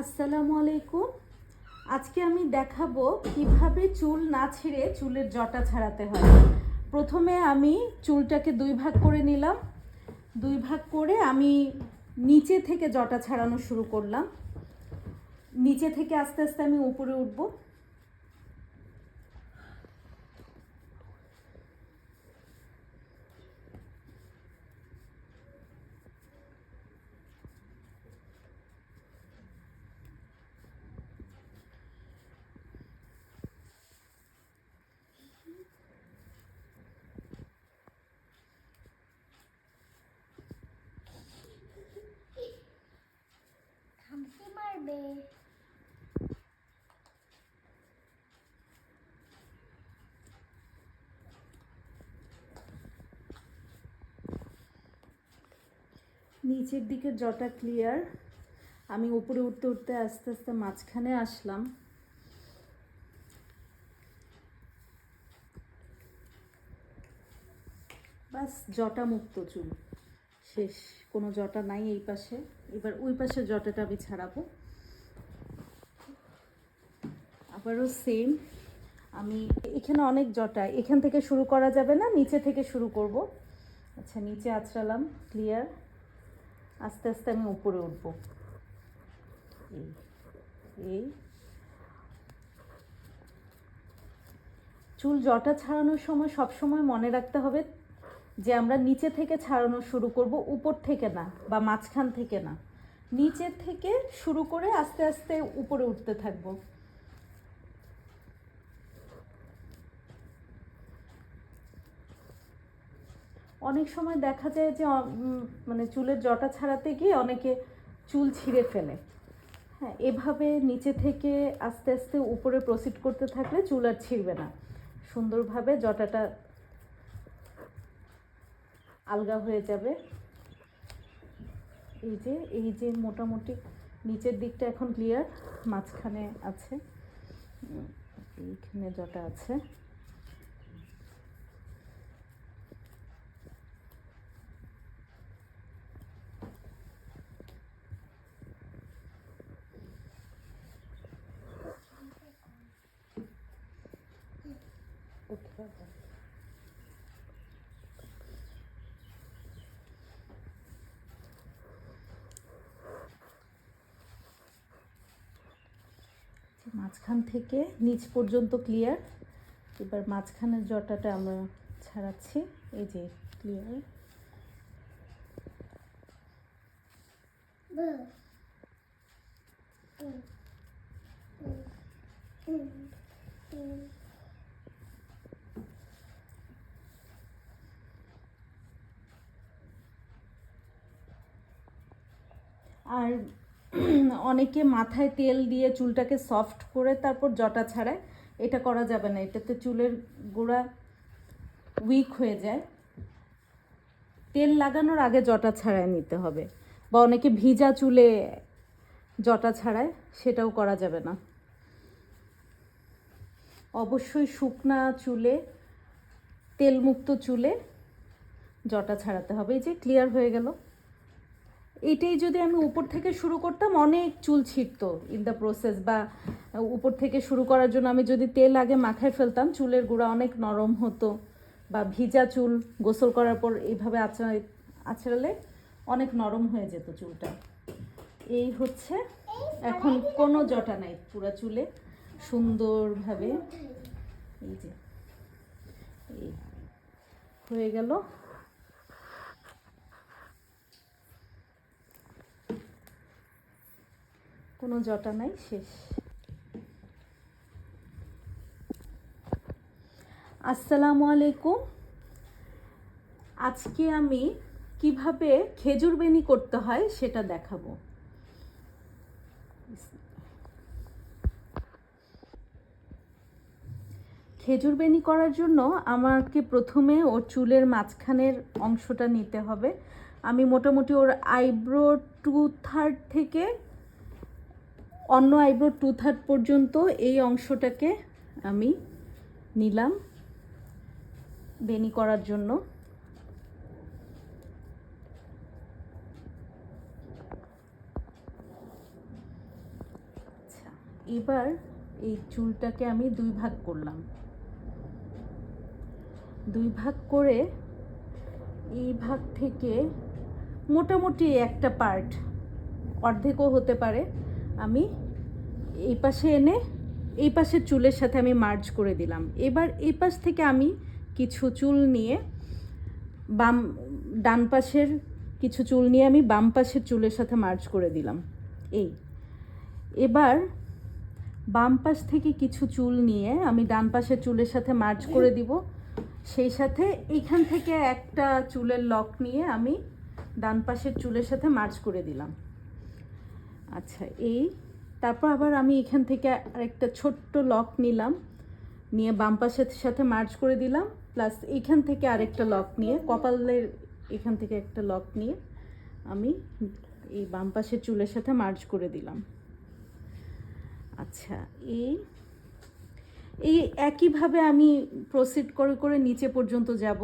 আসসালামু আলাইকুম। আজকে আমি দেখাবো কীভাবে চুল না ছিঁড়ে চুলের জটা ছাড়াতে হয়। প্রথমে আমি চুলটাকে দুই ভাগ করে নিলাম। দুই ভাগ করে আমি নিচে থেকে জটা ছাড়ানো শুরু করলাম। নিচে থেকে আস্তে আস্তে আমি উপরে উঠবো। নিচের দিকে জটা ক্লিয়ার আমি উপরে উঠতে উঠতে আস্তে আস্তে মাঝখানে আসলাম। বাস, জটা মুক্ত চুল। শেষ, কোনো জটা নাই এই পাশে। এবার ওই পাশে জটাটা আমি ছাড়াবো। আবারও সেম আমি এখানে অনেক জটা। এখান থেকে শুরু করা যাবে না, নিচে থেকে শুরু করব। আচ্ছা নিচে আছড়ালাম ক্লিয়ার আস্তে আস্তে আমি উপরে উঠবো। এই চুল জটা ছাড়ানোর সময় সব সময় মনে রাখতে হবে যে আমরা নিচে থেকে ছাড়ানো শুরু করব, উপর থেকে না, বা মাঝখান থেকে না। নিচে থেকে শুরু করে আস্তে আস্তে উপরে উঠতে থাকব। অনেক সময় দেখা যায় যে মানে চুলের জটা ছাড়াতে গিয়ে অনেকে চুল ছিঁড়ে ফেলে। হ্যাঁ এভাবে নিচে থেকে আস্তে আস্তে উপরে প্রসিড করতে থাকলে চুল আর ছিঁড়বে না। সুন্দরভাবে জটাটা আলগা হয়ে যাবে। এই যে এই যে মোটামুটি নিচের দিকটা এখন ক্লিয়ার মাঝখানে আছে। এইখানে জটা আছে। মাঝখান থেকে নিচ পর্যন্ত ক্লিয়ার এবার মাঝখানের জটাটা আমরা ছাড়াচ্ছি। এই যে ক্লিয়ার ব আর অনেকে মাথায় তেল দিয়ে চুলটাকে সফট করে তারপর জটা ছাড়ায়, এটা করা যাবে না, এটাতে চুলের গোড়া উইক হয়ে যায়। তেল লাগানোর আগে জটা ছাড়ায় নিতে হবে, বা অনেকে ভিজা চুলে জটা ছাড়ায়, সেটাও করা যাবে না। অবশ্যই শুকনা চুলে, তেলমুক্ত চুলে জটা ছাড়াতে হবে। এই যে ক্লিয়ার হয়ে গেল। এটাই যদি আমি উপর থেকে শুরু করতাম, অনেক চুল ছিটতো ইন দ্য প্রসেস বা উপর থেকে শুরু করার জন্য আমি যদি তেল আগে মাখায় ফেলতাম, চুলের গোড়া অনেক নরম হতো বা ভিজা চুল গোসল করার পর এইভাবে আচড়া আছড়ালে অনেক নরম হয়ে যেত চুলটা। এই হচ্ছে এখন কোনো জটা নাই পুরো চুলে, সুন্দরভাবে, এই যে, এই হয়ে গেল। কোনো জটা নাই, শেষ। আসসালামু আলাইকুম। আজকে আমি কীভাবে খেজুর বেনি করতে হয় সেটা দেখাবো। খেজুর বেনি করার জন্য আমাকে প্রথমে ওর চুলের মাঝখানের অংশটা নিতে হবে। আমি মোটামুটি ওর আইব্রো টু থার্ড থেকে অন্য আইব্রো টু থার্ড পর্যন্ত এই অংশটাকে আমি নিলাম বেনি করার জন্য। এবার এই চুলটাকে আমি দুই ভাগ করলাম। দুই ভাগ করে এই ভাগ থেকে মোটামুটি একটা পার্ট, অর্ধেকও হতে পারে, আমি এই পাশে এনে, এই পাশের চুলের সাথে আমি মার্জ করে দিলাম। এবার এই পাশ থেকে আমি কিছু চুল নিয়ে বাম, ডান পাশের কিছু চুল নিয়ে আমি বাম পাশের চুলের সাথে মার্জ করে দিলাম। এই। এবার বাম পাশ থেকে কিছু চুল নিয়ে আমি ডান পাশের চুলের সাথে মার্জ করে দিব। সেই সাথে এইখান থেকে একটা চুলের লক নিয়ে আমি ডান পাশের চুলের সাথে মার্জ করে দিলাম। আচ্ছা এই। তারপর আবার আমি এখান থেকে আরেকটা ছোট্ট লক নিলাম, নিয়ে বাম পাশের সাথে মার্জ করে দিলাম প্লাস এইখান থেকে আরেকটা লক নিয়ে, কপালের এখান থেকে একটা লক নিয়ে আমি এই বাম পাশের চুলের সাথে মার্জ করে দিলাম। আচ্ছা এই এই একইভাবে আমি প্রসিড করে করে নিচে পর্যন্ত যাব।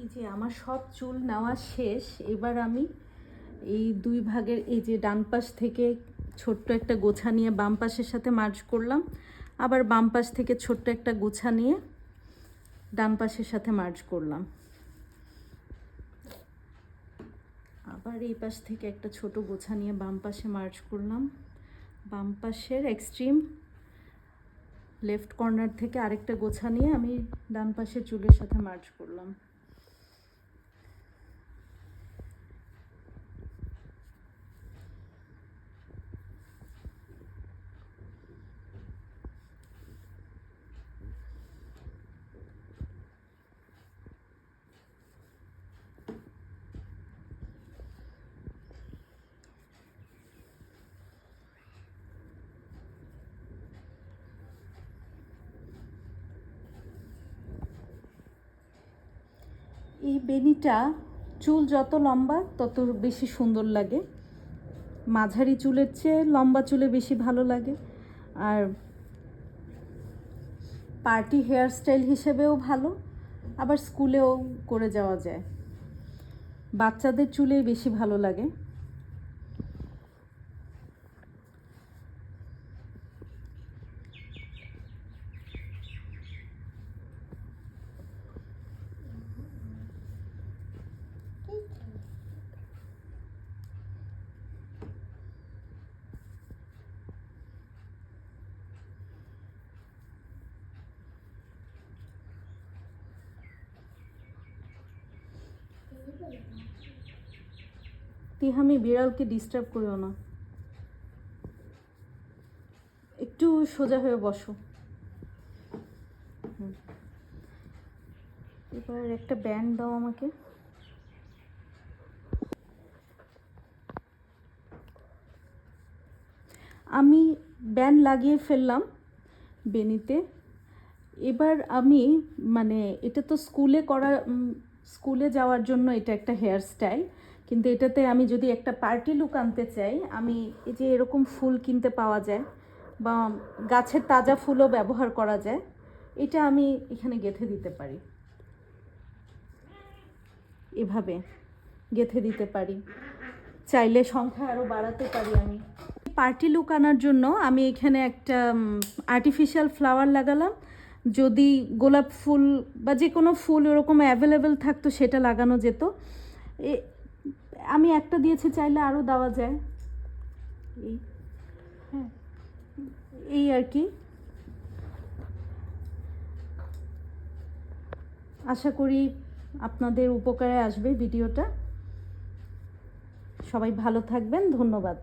এই যে আমার সব চুল নেওয়া শেষ, এবার আমি এই দুই ভাগের এই যে ডান পাশ থেকে ছোট্ট একটা গোছা নিয়ে বাম পাশের সাথে মার্জ করলাম, আবার বাম পাশ থেকে ছোট্ট একটা গোছা নিয়ে ডান পাশের সাথে মার্জ করলাম। আবার এই পাশ থেকে একটা ছোট গোছা নিয়ে বাম পাশে মার্জ করলাম। বাম পাশের এক্সট্রিম লেফট কর্নার থেকে আরেকটা গোছা নিয়ে আমি ডান পাশের চুলের সাথে মার্জ করলাম। বেনিটা চুল যত লম্বা, তত বেশি সুন্দর লাগে। মাঝারি চুলের চেয়ে লম্বা চুলে বেশি ভালো লাগে। আর পার্টি হেয়ারস্টাইল হিসেবেও ভালো। আবার স্কুলেও করে যাওয়া যায়। বাচ্চাদের চুলেই বেশি ভালো লাগে। তিহামি বিড়ালকে ডিস্টার্ব করিও না। একটু সোজা হয়ে বসো। এবার একটা ব্যান্ড দাও আমাকে। আমি ব্যান্ড লাগিয়ে ফেললাম বেনিতে। এবার আমি মানে এটা তো স্কুলে করা স্কুলে যাওয়ার জন্য এটা একটা হেয়ার স্টাইল কিন্তু এটাতে আমি যদি একটা পার্টি লুক আনতে চাই, আমি এই যে এরকম ফুল কিনতে পাওয়া যায় বা গাছের তাজা ফুলও ব্যবহার করা যায়, এটা আমি এখানে গেঁথে দিতে পারি। এভাবে গেঁথে দিতে পারি। চাইলে সংখ্যা আরও বাড়াতে পারি আমি। পার্টি লুক আনার জন্য আমি এখানে একটা আর্টিফিশিয়াল ফ্লাওয়ার লাগালাম। যদি গোলাপ ফুল বা যে কোনো ফুল ওরকম অ্যাভেলেবেল থাকতো সেটা লাগানো যেত। আমি একটা দিয়েছি চাইলে আরও দেওয়া যায়। এই। হ্যাঁ। এই আর কি। আশা করি আপনাদের উপকারে আসবে ভিডিওটা। সবাই ভালো থাকবেন ধন্যবাদ।